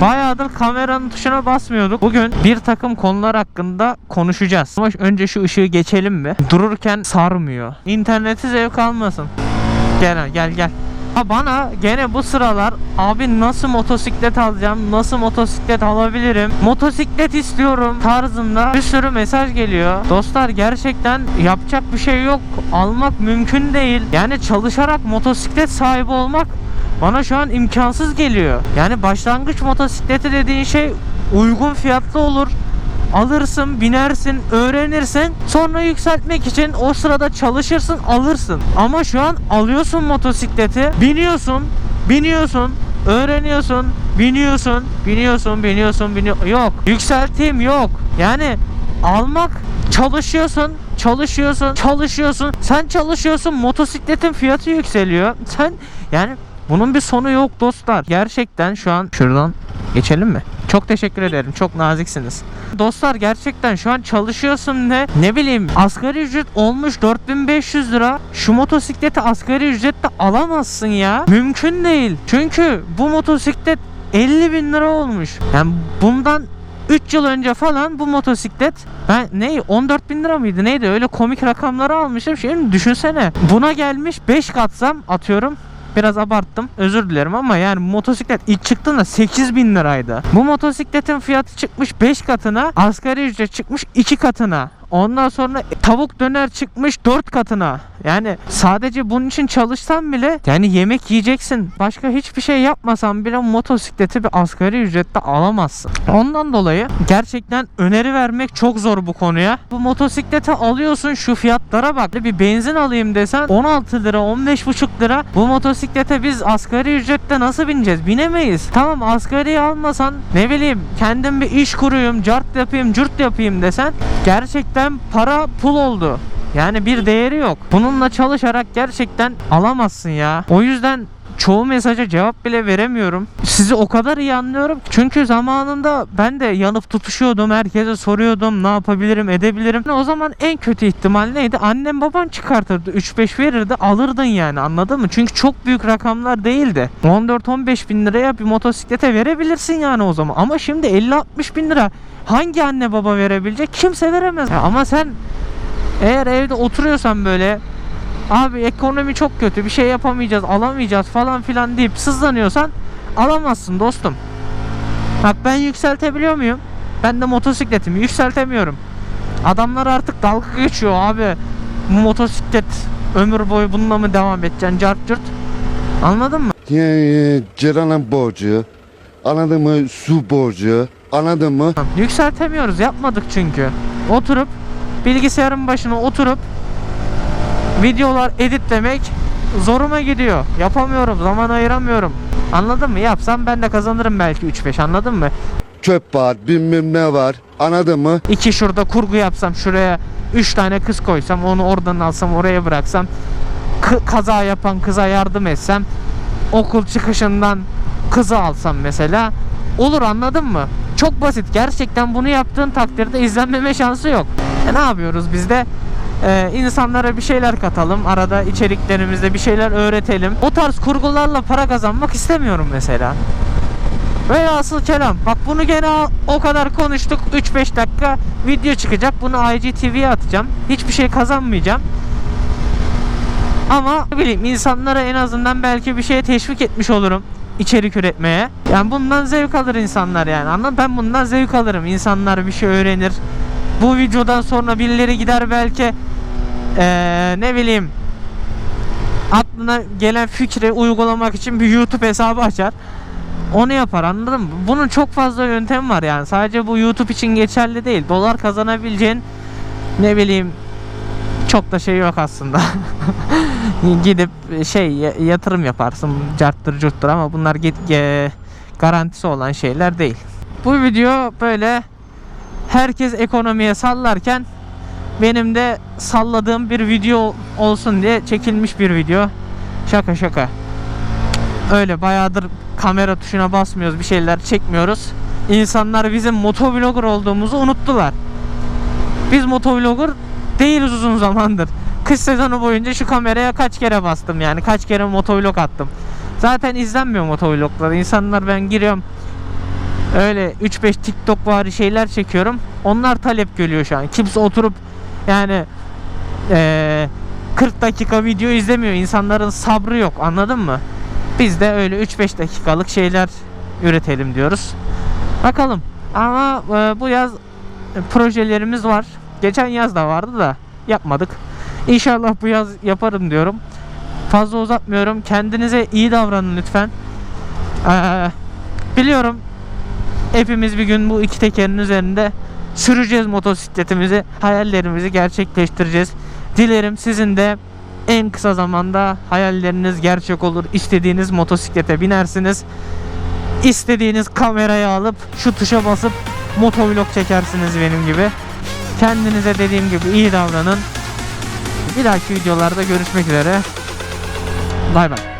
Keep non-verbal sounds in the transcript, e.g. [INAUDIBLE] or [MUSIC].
Bayağıdır kameranın tuşuna basmıyorduk. Bugün bir takım konular hakkında konuşacağız. Ama önce şu ışığı geçelim mi? Dururken sarmıyor. İnterneti zevk almasın. Gel gel gel. Ha bana gene bu sıralar abi nasıl motosiklet alacağım, nasıl motosiklet alabilirim, motosiklet istiyorum tarzında bir sürü mesaj geliyor. Dostlar gerçekten yapacak bir şey yok. Almak mümkün değil. Yani çalışarak motosiklet sahibi olmak bana şu an imkansız geliyor. Yani başlangıç motosikleti dediğin şey uygun fiyatlı olur alırsın, binersin, öğrenirsin. Sonra yükseltmek için o sırada çalışırsın, alırsın. Ama şu an alıyorsun motosikleti, biniyorsun, biniyorsun, öğreniyorsun, biniyorsun, biniyorsun, biniyorsun, biniyor. Yok. Yükselteyim yok. Yani almak çalışıyorsun, çalışıyorsun, çalışıyorsun. Sen çalışıyorsun, motosikletin fiyatı yükseliyor. Sen yani bunun bir sonu yok dostlar. Gerçekten şu an şuradan geçelim mi? Çok teşekkür ederim. Çok naziksiniz. Dostlar gerçekten şu an çalışıyorsun ne? Ne bileyim asgari ücret olmuş 4500 lira. Şu motosikleti asgari ücretle alamazsın ya. Mümkün değil. Çünkü bu motosiklet 50 bin lira olmuş. Yani bundan 3 yıl önce falan bu motosiklet ben ne 14 bin lira mıydı neydi öyle komik rakamları almışım şimdi düşünsene buna gelmiş 5 katsam atıyorum biraz abarttım özür dilerim ama yani motosiklet ilk çıktığında 8 bin liraydı. Bu motosikletin fiyatı çıkmış 5 katına asgari ücret çıkmış 2 katına. Ondan sonra tavuk döner çıkmış 4 katına. Yani sadece bunun için çalışsan bile yani yemek yiyeceksin. Başka hiçbir şey yapmasan bile motosikleti bir asgari ücrette alamazsın. Ondan dolayı gerçekten öneri vermek çok zor bu konuya. Bu motosikleti alıyorsun şu fiyatlara bak. Bir benzin alayım desen 16 lira 15,5 lira. Bu motosiklete biz asgari ücrette nasıl bineceğiz? Binemeyiz. Tamam asgari almasan ne bileyim kendim bir iş kuruyum, cart yapayım, cürt yapayım desen gerçekten para pul oldu. Yani bir değeri yok. Bununla çalışarak gerçekten alamazsın ya. O yüzden çoğu mesaja cevap bile veremiyorum. Sizi o kadar iyi anlıyorum. Çünkü zamanında ben de yanıp tutuşuyordum. Herkese soruyordum ne yapabilirim edebilirim. O zaman en kötü ihtimal neydi? Annem baban çıkartırdı. 3-5 verirdi alırdın yani anladın mı? Çünkü çok büyük rakamlar değildi. 14-15 bin liraya bir motosiklete verebilirsin yani o zaman. Ama şimdi 50-60 bin lira hangi anne baba verebilecek? Kimse veremez. Ya ama sen eğer evde oturuyorsan böyle abi ekonomi çok kötü bir şey yapamayacağız alamayacağız falan filan deyip sızlanıyorsan alamazsın dostum. Bak ben yükseltebiliyor muyum? Ben de motosikletimi yükseltemiyorum. Adamlar artık dalga geçiyor abi. Bu motosiklet ömür boyu bununla mı devam edeceksin cart cırt. Anladın mı? Ceren'in borcu, anladın mı? Su borcu, anladın mı? Yükseltemiyoruz yapmadık çünkü. Oturup bilgisayarın başına oturup videolar editlemek zoruma gidiyor. Yapamıyorum, zaman ayıramıyorum. Anladın mı? Yapsam ben de kazanırım belki 3-5 anladın mı? Çöp var, bilmem ne var, anladın mı? İki şurada kurgu yapsam şuraya 3 tane kız koysam onu oradan alsam oraya bıraksam kaza yapan kıza yardım etsem okul çıkışından kızı alsam mesela olur anladın mı? Çok basit. Gerçekten bunu yaptığın takdirde izlenmeme şansı yok. E ne yapıyoruz biz de? Ee, insanlara bir şeyler katalım. Arada içeriklerimizde bir şeyler öğretelim. O tarz kurgularla para kazanmak istemiyorum mesela. Velhasıl kelam. Bak bunu gene o kadar konuştuk. 3-5 dakika video çıkacak. Bunu IGTV'ye atacağım. Hiçbir şey kazanmayacağım. Ama ne bileyim insanlara en azından belki bir şeye teşvik etmiş olurum içerik üretmeye. Yani bundan zevk alır insanlar yani. Anladın? Ben bundan zevk alırım. İnsanlar bir şey öğrenir. Bu videodan sonra birileri gider belki eee, ne bileyim aklına gelen fikri uygulamak için bir YouTube hesabı açar. Onu yapar anladın mı? Bunun çok fazla yöntem var yani. Sadece bu YouTube için geçerli değil. Dolar kazanabileceğin ne bileyim çok da şey yok aslında. [LAUGHS] Gidip şey ya- yatırım yaparsın carttır curttur ama bunlar git garantisi olan şeyler değil. Bu video böyle herkes ekonomiye sallarken benim de salladığım bir video olsun diye çekilmiş bir video. Şaka şaka. Öyle bayağıdır kamera tuşuna basmıyoruz, bir şeyler çekmiyoruz. İnsanlar bizim motovlogger olduğumuzu unuttular. Biz motovlogger değiliz uzun zamandır. Kış sezonu boyunca şu kameraya kaç kere bastım yani kaç kere motovlog attım. Zaten izlenmiyor motovloglar. İnsanlar ben giriyorum öyle 3-5 TikTok vari şeyler çekiyorum. Onlar talep görüyor şu an. Kimse oturup yani eee 40 dakika video izlemiyor. İnsanların sabrı yok. Anladın mı? Biz de öyle 3-5 dakikalık şeyler üretelim diyoruz. Bakalım. Ama e, bu yaz projelerimiz var. Geçen yaz da vardı da yapmadık. İnşallah bu yaz yaparım diyorum. Fazla uzatmıyorum. Kendinize iyi davranın lütfen. Ee, biliyorum hepimiz bir gün bu iki tekerin üzerinde süreceğiz motosikletimizi, hayallerimizi gerçekleştireceğiz. Dilerim sizin de en kısa zamanda hayalleriniz gerçek olur. İstediğiniz motosiklete binersiniz. İstediğiniz kamerayı alıp şu tuşa basıp motovlog çekersiniz benim gibi. Kendinize dediğim gibi iyi davranın. Bir dahaki videolarda görüşmek üzere. Bay bay.